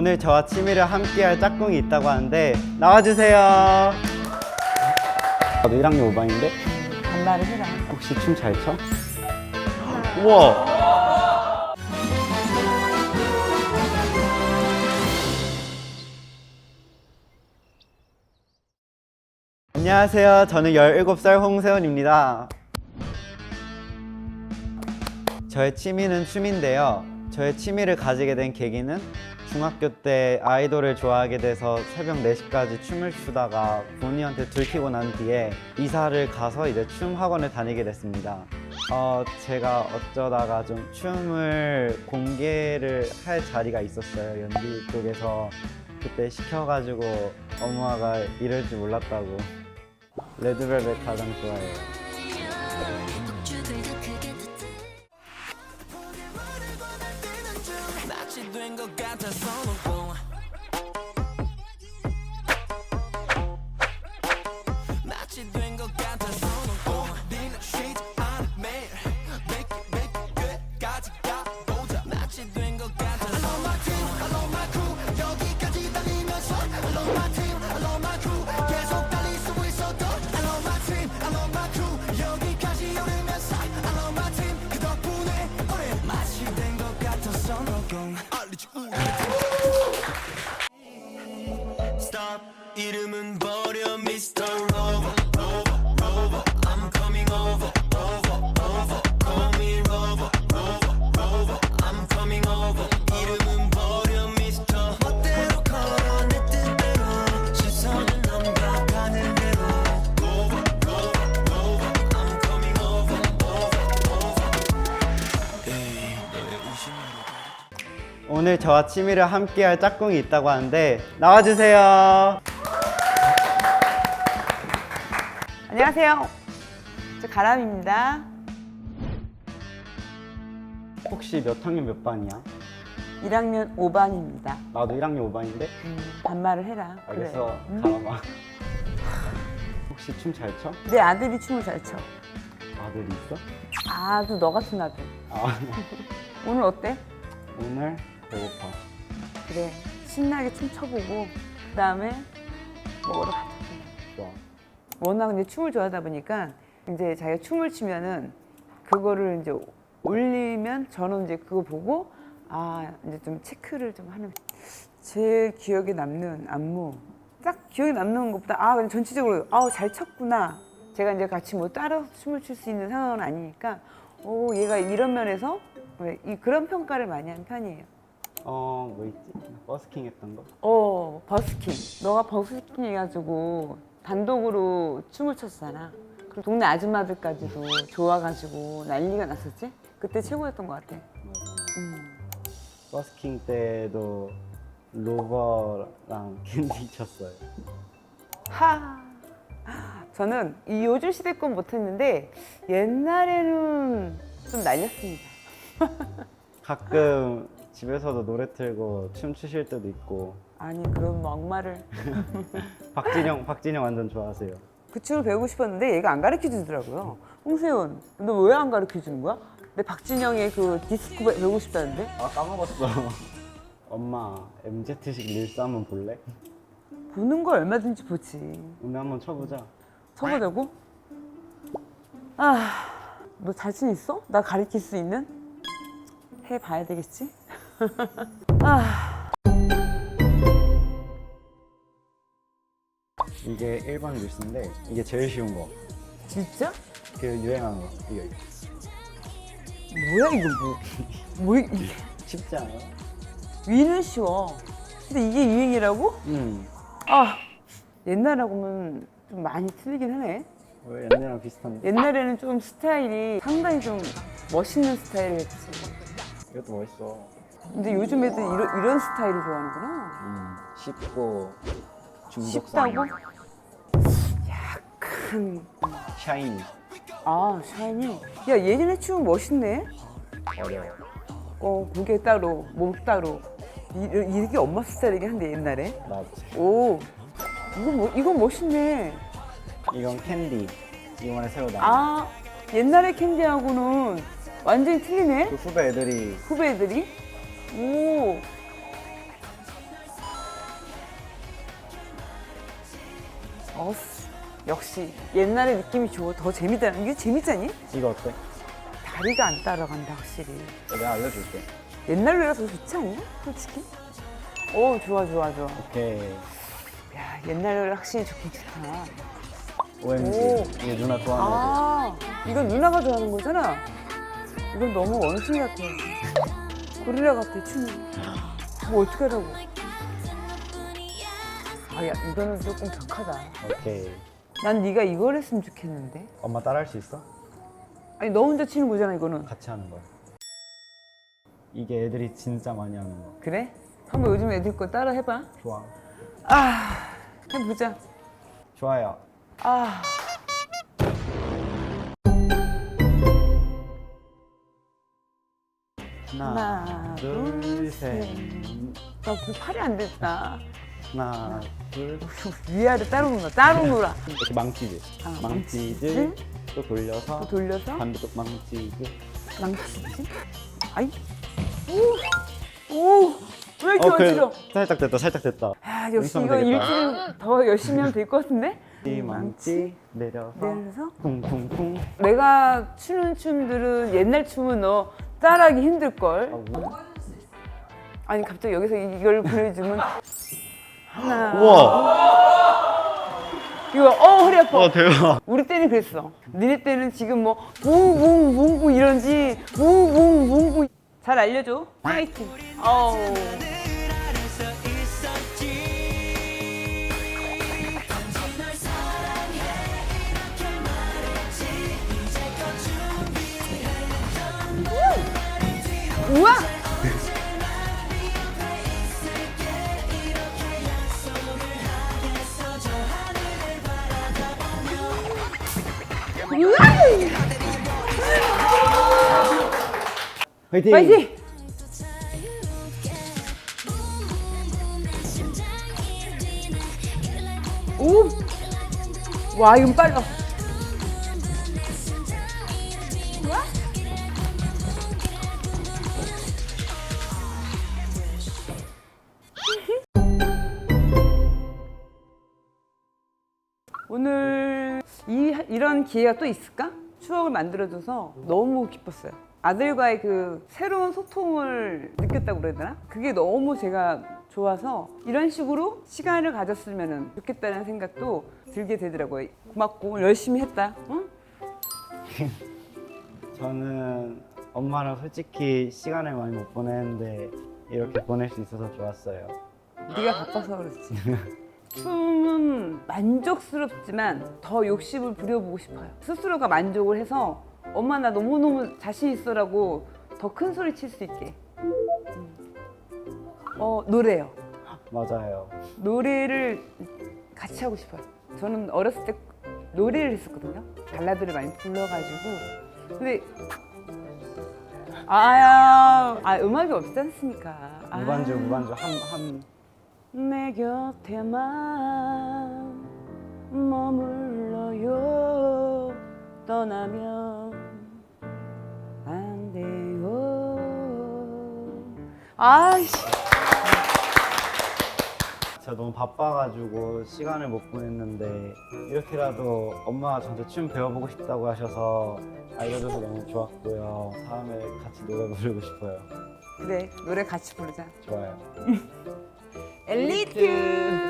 오늘 저와 취미를 함께할 짝꿍이 있다고 하는데 나와주세요. 나도 1학년 5반인데 반말을 해라. 혹시 춤 잘 춰? 우와. 안녕하세요. 저는 17살 홍세훈입니다. 저의 취미는 춤인데요. 저의 취미를 가지게 된 계기는 중학교 때 아이돌을 좋아하게 돼서 새벽 4시까지 춤을 추다가 부모님한테 들키고 난 뒤에 이사를 가서 이제 춤 학원을 다니게 됐습니다. 어, 제가 어쩌다가 좀 춤을 공개를 할 자리가 있었어요. 연기 쪽에서 그때 시켜가지고 엄마가 이럴 줄 몰랐다고 레드벨벳 가장 좋아해요. 놓고 알리지. 우리 Stop 이름은 버려 오늘 저와 취미를 함께할 짝꿍이 있다고 하는데 나와주세요. 안녕하세요. 저 가람입니다. 혹시 몇 학년 몇 반이야? 1학년 5반입니다. 나도 1학년 5반인데 반말을 해라. 알겠어 그래. 가봐봐. 혹시 춤 잘 춰? 내 아들이 춤을 잘 춰. 아들이 있어? 아주 너 같은 아들. 아 오늘 어때? 오늘 배고파. 그래. 신나게 춤 춰보고 그다음에 먹으러 가자. 좋아. 워낙 이제 춤을 좋아하다 보니까 이제 자기가 춤을 추면은 그거를 이제 올리면 저는 이제 그거 보고 아 이제 좀 체크를 좀 하는 제일 기억에 남는 안무 딱 기억에 남는 것보다 아 그냥 전체적으로 아우 잘 췄구나 제가 이제 같이 뭐 따라 춤을 출 수 있는 상황은 아니니까 오 얘가 이런 면에서 왜이 그런 평가를 많이 하는 편이에요. 어, 뭐 있지? 버스킹 했던 거? 어 버스킹 너가 버스킹 해가지고 단독으로 춤을 췄잖아 그리고 동네 아줌마들까지도 좋아가지고 난리가 났었지 그때 최고였던 것 같아 음. 버스킹 때도 로버랑 캔디 쳤어요. 하 저는 이 요즘 시대 건 못했는데 옛날에는 좀 날렸습니다 가끔 집에서도 노래 틀고 춤 추실 때도 있고 아니 그런 막말을 박진영 박진영 완전 좋아하세요. 그 춤을 배우고 싶었는데 얘가 안 가르쳐 주더라고요 홍세훈 너 왜 안 가르쳐 주는 거야? 내 박진영의 그 디스코 배- 배우고 싶다는데 아 까먹었어. 엄마 MZ식 릴스 한번 볼래? 보는 거 얼마든지 보지 오늘 한번 쳐보자. 쳐보자고? 아, 너 자신 있어? 나 가르칠 수 있는? 해봐야 되겠지? 아, 이게 1번 릴스인데 이게 제일 쉬운 거. 진짜? 그 유행한 거. 이거 뭐야 이거 뭐? 뭐 이게 쉽지 않아요? 위는 쉬워. 근데 이게 유행이라고? 응. 아, 옛날하고는 좀 많이 틀리긴 하네. 왜 옛날이랑 비슷한데? 옛날에는 좀 스타일이 상당히 좀 멋있는 스타일이었지. 이것도 멋있어. 근데 요즘 애들 이런, 이런 스타일을 좋아하는구나. 음, 쉽고 중독성. 쉽다고? 약간 샤이니. 아 샤이니 야 예전에 춤 멋있네 어려워. 어 고개 따로 목 따로 이, 이게 엄마 스타일이긴 한데 옛날에 맞지. 오 이거 뭐 이거 멋있네 이건 캔디. 이번에 새로 나온. 아 옛날의 캔디하고는 완전히 틀리네 그 후배 애들이 후배들이 오. 어스. 역시 옛날의 느낌이 좋아. 더 재밌다. 이게 재밌잖니? 이거 어때? 다리가 안 따라간다 확실히. 내가 알려줄게. 옛날로라 더 좋지 않냐? 솔직히? 오 좋아 좋아 좋아. 오케이. 야 옛날로라 확실히 좋긴 좋다. OMG. 오. 이게 누나 좋아하는 아 이건 누나가 좋아하는 거잖아. 이건 너무 원숭이 같아. 고릴라 같아 춤이 뭐 어떻게 하라고 아야 이거는 조금 격하다 오케이. 난 네가 이걸 했으면 좋겠는데 엄마 따라할 수 있어? 아니 너 혼자 치는 거잖아 이거는 같이 하는 거야. 이게 애들이 진짜 많이 하는 거. 그래? 한번 요즘 애들 거 따라 해봐 좋아. 아 해보자 좋아요. 아 하나, 하나, 둘, 둘, 셋. 나그 팔이 안 됐다 하나, 둘. 위아래 따로 놀아 따로 놀아 이렇게 망치즈. 아, 망치즈. 또 돌려서. 또 돌려서 반대쪽 망치즈. 망치지? 아이 오 오 왜 이렇게 어. 어지러 살짝 됐다, 살짝 됐다. 아 역시 이거. 일주일 더 열심히 하면 될 것 같은데 이 망치 내려서 내려서 쿵쿵쿵. 내가 추는 춤들은 옛날 춤은 너 따라하기 힘들걸. 아, 뭐? 아니 갑자기 여기서 이걸 보여주면. 하나. 우와. 이거 어 허리 아파. 와 대박. 우리 때는 그랬어. 니네 때는 지금 뭐 붕붕붕붕 이런지 붕붕붕붕. 잘 알려줘. 파이팅. 어우 화이팅. 파이팅 오! 와, 이건 빨라. 오늘 이, 이런 기회가 또 있을까? 추억을 만들어줘서 너무 기뻤어요. 아들과의 그 새로운 소통을 느꼈다고 그래야 되나? 그게 너무 제가 좋아서 이런 식으로 시간을 가졌으면 좋겠다는 생각도 들게 되더라고요. 고맙고 열심히 했다. 응? 저는 엄마랑 솔직히 시간을 많이 못 보냈는데 이렇게 보낼 수 있어서 좋았어요. 네가 바빠서 그렇지. 춤은 만족스럽지만 더 욕심을 부려보고 싶어요. 스스로가 만족을 해서 엄마 나 너무너무 자신 있어라고 더 큰 소리 칠 수 있게. 음. 어 노래요. 맞아요. 노래를 같이 하고 싶어요. 저는 어렸을 때 노래를 했었거든요. 발라드를 많이 불러가지고. 근데 아야, 아 음악이 없지 않습니까? 아. 무반주 무반주 함함 내 곁에만 머물러요 떠나면 아이씨 제가 너무 바빠가지고 시간을 못 보냈는데 이렇게라도 엄마가 저한테 춤 배워보고 싶다고 하셔서 알려줘서 너무 좋았고요. 다음에 같이 노래 부르고 싶어요. 그래 노래 같이 부르자 좋아요. 엘리트